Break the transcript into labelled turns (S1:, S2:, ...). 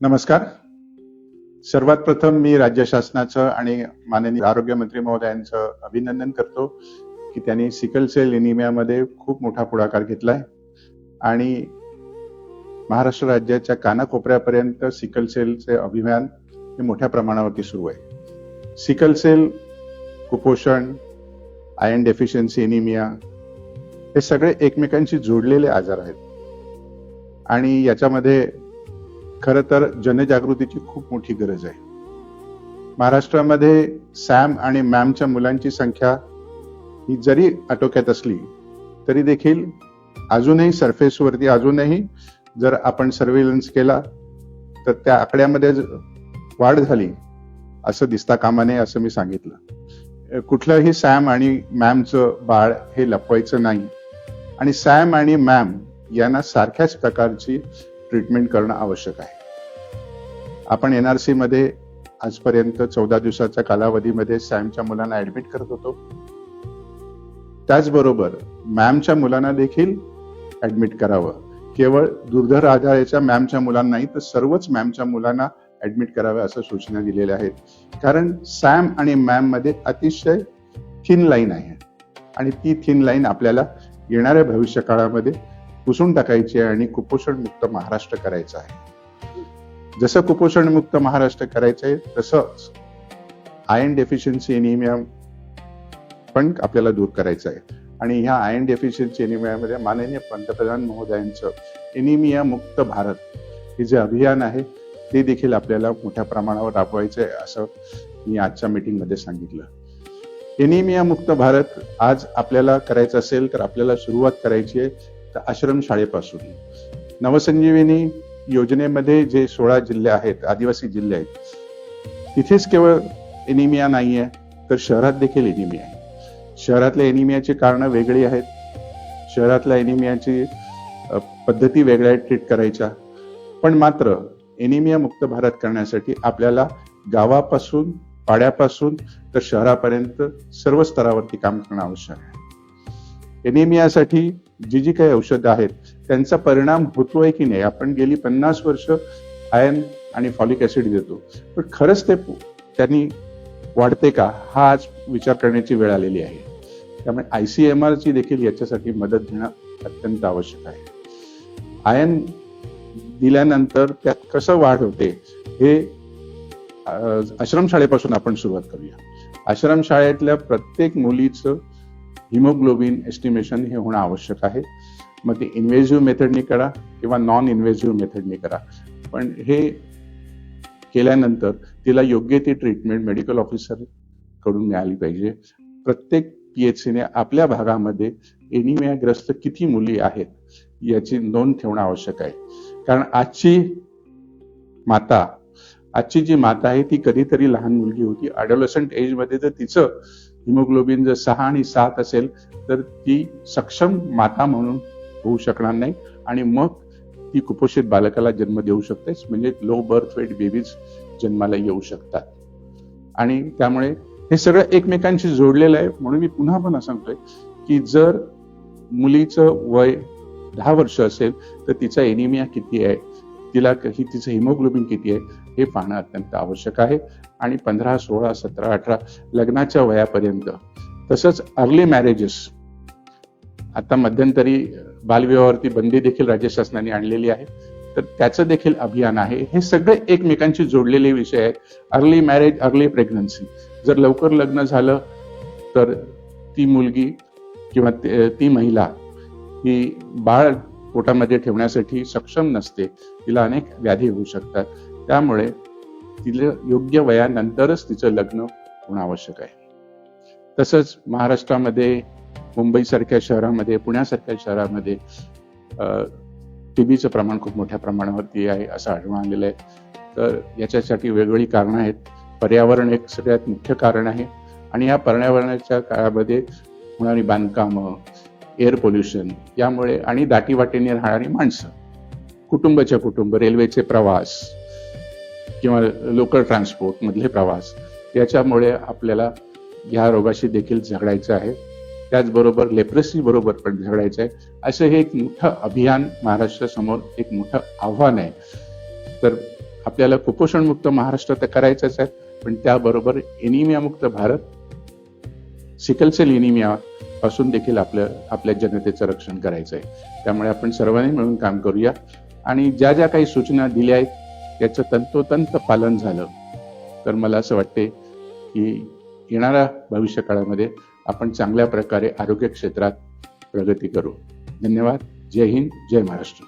S1: नमस्कार. सर्वात प्रथम मी राज्य शासनाचं आणि माननीय आरोग्य मंत्री महोदयांचं अभिनंदन करतो की त्यांनी सिकल सेल एनिमियामध्ये खूप मोठा पुढाकार घेतलाय. आणि महाराष्ट्र राज्याच्या कानाकोपऱ्यापर्यंत सिकल सेलचे अभियान हे मोठ्या प्रमाणावरती सुरू आहे. सिकल सेल कुपोषण आयर्न डेफिशियन्सी एनिमिया हे सगळे एकमेकांशी जोडलेले आजार आहेत. आणि याच्यामध्ये खरं तर जनजागृतीची खूप मोठी गरज आहे. महाराष्ट्रामध्ये सॅम आणि मॅमच्या मुलांची संख्या ही जरी आटोक्यात असली तरी देखील अजूनही सरफेसवरती अजूनही जर आपण सर्व्हेलन्स केला तर त्या आकड्यामध्ये वाढ झाली असं दिसता कामा नये असं मी सांगितलं. कुठलंही सॅम आणि मॅमचं बाळ हे लपवायचं नाही. आणि सॅम आणि मॅम यांना सारख्याच प्रकारची ट्रीटमेंट करणं आवश्यक आहे. आपण एन आरमध्ये आजपर्यंत चौदा दिवसाच्या कालावधीमध्ये सॅमच्या मुलांना ऍडमिट करत होतो. त्याचबरोबर मॅमच्या मुलांना देखील ऍडमिट करावं. केवळ दुर्धर आधाराच्या मॅमच्या मुलांनाही तर सर्वच मॅमच्या मुलांना ऍडमिट कराव्या असं सूचना दिलेल्या आहेत. कारण सॅम आणि मॅममध्ये अतिशय थिन लाईन आहे. आणि ती थिन लाईन आपल्याला येणाऱ्या भविष्य काळामध्ये पुसून टाकायची आहे आणि कुपोषण मुक्त महाराष्ट्र करायचं आहे. जसं कुपोषण मुक्त महाराष्ट्र करायचं आहे तसंच आयन डेफिशियन्सी एनिमिया पण आपल्याला दूर करायचं आहे. आणि ह्या आयन डेफिशियन्सी एनिमियामध्ये माननीय पंतप्रधान महोदयांचं एनिमिया मुक्त भारत हे जे अभियान आहे ते देखील आपल्याला मोठ्या प्रमाणावर राबवायचं आहे असं मी आजच्या मीटिंगमध्ये सांगितलं. एनिमिया मुक्त भारत आज आपल्याला करायचं असेल तर आपल्याला सुरुवात करायची आहे. तर आश्रम शाळेपासून. नवसंजीवनी योजनेमध्ये जे सोळा जिल्हे आहेत आदिवासी जिल्हे आहेत तिथेच केवळ एनिमिया नाही आहे तर शहरात देखील एनिमिया आहे. शहरातल्या एनिमियाची कारणं वेगळी आहेत. शहरातल्या एनिमियाची पद्धती वेगळ्या आहेत ट्रीट करायच्या. पण मात्र एनिमिया मुक्त भारत करण्यासाठी आपल्याला गावापासून पाड्यापासून तर शहरापर्यंत सर्व स्तरावरती काम करणं आवश्यक आहे. एनिमियासाठी जी जी काही औषधं आहेत त्यांचा परिणाम होतोय की नाही? आपण गेली पन्नास वर्ष आयर्न आणि फॉलिक ऍसिड देतो. पण खरंच ते त्यांनी वाढते का? हा आज विचार करण्याची वेळ आलेली आहे. त्यामुळे आय सीएमआर ची देखील याच्यासाठी मदत घेणं अत्यंत आवश्यक आहे. आयन दिल्यानंतर त्यात कसं वाढ होते हे आश्रमशाळेपासून आपण सुरुवात करूया. आश्रमशाळेतल्या प्रत्येक मुलीचं हिमोग्लोबिन एस्टिमेशन हे होणं आवश्यक आहे. मग ते इन्व्हेजिव्ह मेथडनी करा किंवा नॉन इन्व्हेझिव्ह मेथडनी करा. पण हे केल्यानंतर तिला योग्य ती ट्रीटमेंट मेडिकल ऑफिसरकडून मिळाली पाहिजे. प्रत्येक पीएचसीने आपल्या भागामध्ये एनिमियाग्रस्त किती मुली आहेत याची नोंद ठेवणं आवश्यक आहे. कारण आजची माता आजची जी माता आहे ती कधीतरी लहान मुलगी होती. अडोलसंट एजमध्ये जर तिचं हिमोग्लोबिन जर सहा आणि सात असेल तर ती सक्षम माता म्हणून होऊ शकणार नाही. आणि मग ती कुपोषित बालकाला जन्म देऊ शकते म्हणजे लो बर्थ वेट बेबीज जन्माला येऊ शकतात. आणि त्यामुळे हे सगळं एकमेकांशी जोडलेलं आहे. म्हणून मी पुन्हा पुन्हा सांगतोय की जर मुलीचं वय दहा वर्ष असेल तर तिचा एनिमिया किती आहे? तिला तिचं हिमोग्लोबिन किती आहे? हे पाहणं अत्यंत आवश्यक आहे. आणि पंधरा सोळा सतरा अठरा लग्नाच्या वयापर्यंत. तसंच अर्ली मॅरेजेस आता मध्यंतरी बालविवाहावरती बंदी देखील राज्य शासनाने आणलेली आहे. तर त्याचं देखील अभियान आहे. हे सगळे एकमेकांशी जोडलेले विषय आहेत. अर्ली मॅरेज अर्ली प्रेग्नन्सी जर लवकर लग्न झालं तर ती मुलगी किंवा ती महिला ही बाळ पोटामध्ये ठेवण्यासाठी सक्षम नसते. तिला अनेक व्याधी होऊ शकतात. त्यामुळे तिला योग्य वयानंतरच तिचं लग्न होणं आवश्यक आहे. तसंच महाराष्ट्रामध्ये मुंबईसारख्या शहरामध्ये पुण्यासारख्या शहरामध्ये टीबीचं प्रमाण खूप मोठ्या प्रमाणावरती आहे असं आढळून आलेलं आहे. तर याच्यासाठी वेगवेगळी कारणं आहेत. पर्यावरण एक सगळ्यात मुख्य कारण आहे. आणि या पर्यावरणाच्या काळामध्ये होणारी बांधकामं एअर पोल्युशन यामुळे आणि दाटीवाटीने राहणारी माणसं कुटुंबाच्या कुटुंब रेल्वेचे प्रवास किंवा लोकल ट्रान्सपोर्ट मधले प्रवास याच्यामुळे आपल्याला ह्या रोगाशी देखील झगडायचं आहे. त्याचबरोबर लेप्रसी बरोबर पण झगडायचं आहे. असं हे एक मोठं अभियान महाराष्ट्रासमोर एक मोठं आव्हान आहे. तर आपल्याला कुपोषणमुक्त महाराष्ट्र तर करायचंच आहे पण त्याबरोबर एनिमिया मुक्त भारत सिकलसेल एनिमिया पासून देखील आपल्या आपल्या जनतेचं रक्षण करायचं आहे त्यामुळे आपण सर्वांनी मिळून काम करूया. आणि ज्या ज्या काही सूचना दिल्या आहेत याचं तंतोतंत पालन झालं. तर मला असं वाटते की येणाऱ्या भविष्य काळामध्ये आपण चांगल्या प्रकारे आरोग्य क्षेत्रात प्रगती करू. धन्यवाद. जय हिंद. जय महाराष्ट्र.